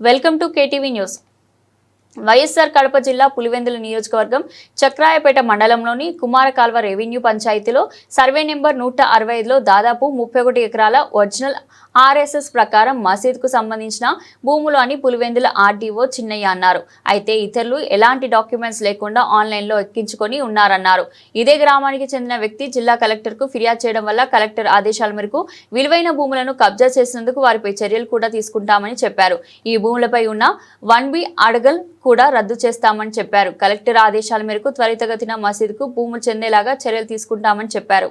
Welcome to KTV news. YSR Kadapa జిల్లా పులివెందుల నియోజకవర్గం చక్రాయపేట మండలంలోని కుమారకాల్వ రెవెన్యూ పంచాయతీలో సర్వే నెంబర్ నూట అరవై ఐదులో దాదాపు ముప్పై ఒకటి ఎకరాల ఒరిజినల్ ఆర్ఎస్ఎస్ ప్రకారం మసీద్కు సంబంధించిన భూములు అని పులివెందుల ఆర్డీఓ చిన్నయ్య అన్నారు. అయితే ఇతరులు ఎలాంటి డాక్యుమెంట్స్ లేకుండా ఆన్లైన్లో ఎక్కించుకొని ఉన్నారన్నారు. ఇదే గ్రామానికి చెందిన వ్యక్తి జిల్లా కలెక్టర్కు ఫిర్యాదు చేయడం వల్ల కలెక్టర్ ఆదేశాల మేరకు విలువైన భూములను కబ్జా చేసినందుకు వారిపై చర్యలు కూడా తీసుకుంటామని చెప్పారు. ఈ భూములపై ఉన్న వన్ బి అడగల్ కూడా రద్దు చేస్తామని చెప్పారు. కలెక్టర్ ఆదేశాల మేరకు త్వరితగతిన మసీదుకు భూములు చెందేలాగా చర్యలు తీసుకుంటామని చెప్పారు.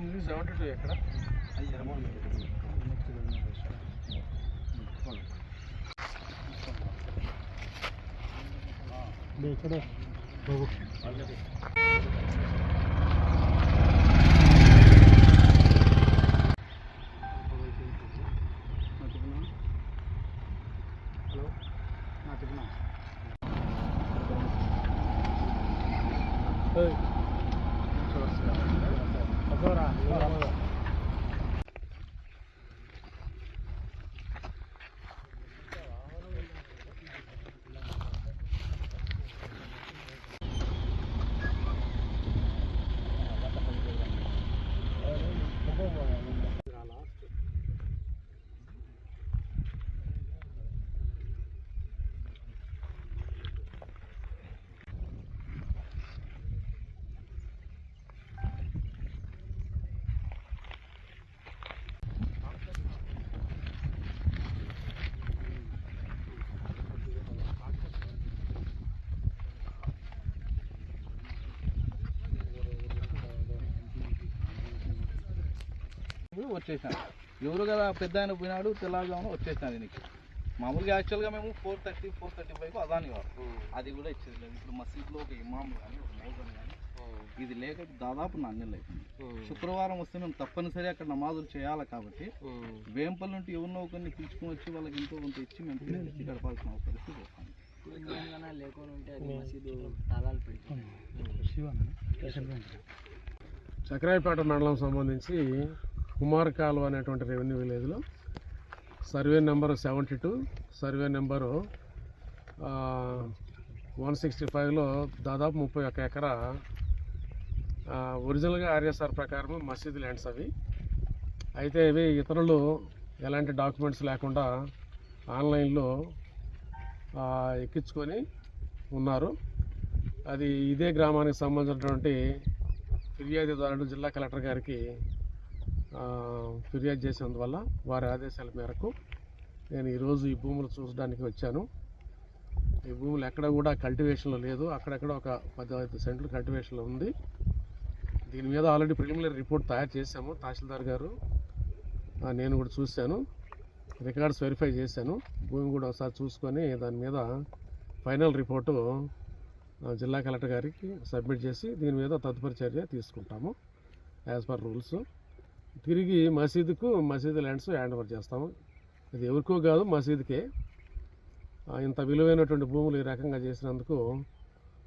కల్వ సెవెంటీ టూ ఎక్కడ Dora. Dora. Dora. చెప్పినా వచ్చేసాను ఎవరు కదా పెద్ద ఆయన పోయినాడు తెల్లవారుజామున వచ్చేసాను దీనికి మామూలుగా యాక్చువల్గా మేము four thirty four thirty five Adani వారు అది కూడా ఇచ్చేది లేదు. ఇప్పుడు మసీద్లో ఒక ఇమాం కానీ ఒక మోజన్ కానీ ఇది లేక దాదాపు నాణ్యం అవుతుంది శుక్రవారం వస్తే మేము తప్పనిసరి అక్కడ నమాజులు చేయాలి కాబట్టి వేంపల్ నుండి ఎవరినో ఒకరిని పిలుచుకుని వచ్చి వాళ్ళకి ఎంతో కొంత ఇచ్చి మేము తీసుకొచ్చి గడపాల్సిన పరిస్థితి వస్తుంది చక్రాయపేట మండలం సంబంధించి కుమార్ కాలువ అనేటువంటి రెవెన్యూ విలేజ్లో. Survey number seventy two survey number one sixty ఫైవ్లో దాదాపు ముప్పై ఒక ఎకరా ఒరిజినల్గా ఆర్ఎస్ఆర్ ప్రకారం మసీద్ ల్యాండ్స్ అవి. అయితే ఇవి ఇతరులు ఎలాంటి డాక్యుమెంట్స్ లేకుండా ఆన్లైన్లో ఎక్కించుకొని ఉన్నారు. అది ఇదే గ్రామానికి సంబంధించినటువంటి ఫిర్యాదుదారుడు జిల్లా కలెక్టర్ గారికి ఫిర్యాదు చేసినందువల్ల వారి ఆదేశాల మేరకు నేను ఈరోజు ఈ భూములు చూసడానికి వచ్చాను. ఈ భూములు ఎక్కడ కూడా కల్టివేషన్లో లేదు. అక్కడక్కడ ఒక పదహైదు సెంట్లు కల్టివేషన్లో ఉంది. దీని మీద ఆల్రెడీ ప్రిలిమినరీ రిపోర్ట్ తయారు చేశాము. తహసీల్దార్ గారు నేను కూడా చూశాను. రికార్డ్స్ వెరిఫై చేశాను. భూమి కూడా ఒకసారి చూసుకొని దాని మీద ఫైనల్ రిపోర్టు జిల్లా కలెక్టర్ గారికి సబ్మిట్ చేసి దీని మీద తదుపరి చర్య తీసుకుంటాము యాజ్ పర్ రూల్స్. తిరిగి మసీదుకు మసీదు ల్యాండ్స్ హ్యాండ్ ఓవర్ చేస్తాము. ఇది ఎవరికో కాదు మసీదుకే. ఇంత విలువైనటువంటి భూములు ఈ రకంగా చేసినందుకు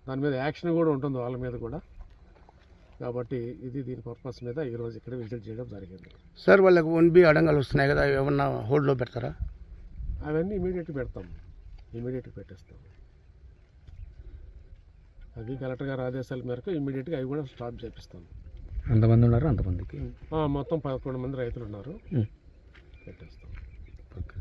దాని మీద యాక్షన్ కూడా ఉంటుంది వాళ్ళ మీద కూడా. కాబట్టి ఇది దీని పర్పస్ మీద ఈరోజు ఇక్కడ విజిట్ చేయడం జరిగింది. సార్ వాళ్ళకి వన్ బి అడంగాలు వస్తున్నాయి కదా ఏమన్నా హోల్డ్లో పెడతారా? అవన్నీ ఇమీడియట్గా పెడతాం. ఇమీడియట్గా పెట్టేస్తాం. అవి కలెక్టర్ గారి ఆదేశాల మేరకు ఇమీడియట్గా అవి కూడా స్టాప్ చేపిస్తాం. ఎంతమంది ఉన్నారు? అంతమందికి. మొత్తం పదకొండు మంది రైతులు ఉన్నారు. పెట్టేస్తాం. ఓకే.